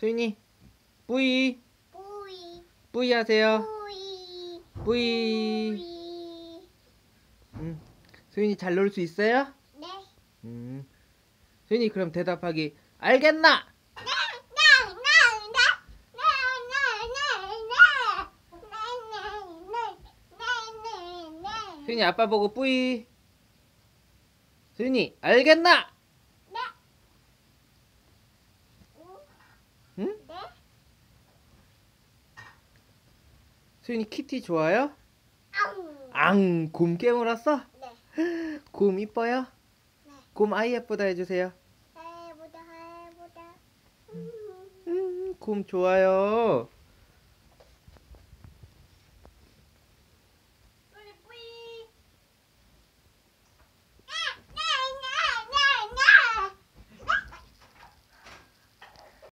소윤이 뿌이 뿌이 뿌이 하세요. 뿌이 뿌이. 음. 소윤이 잘 놀 수 있어요? 네 음. 소윤이 그럼 대답하기 알겠나? 소윤이 아빠 보고 뿌이. 소윤이 알겠나? 소윤이 키티 좋아요? 앙, 곰 깨물었어? 곰 이뻐요? 곰 아이 예쁘다 해주세요. 음, 곰 좋아요.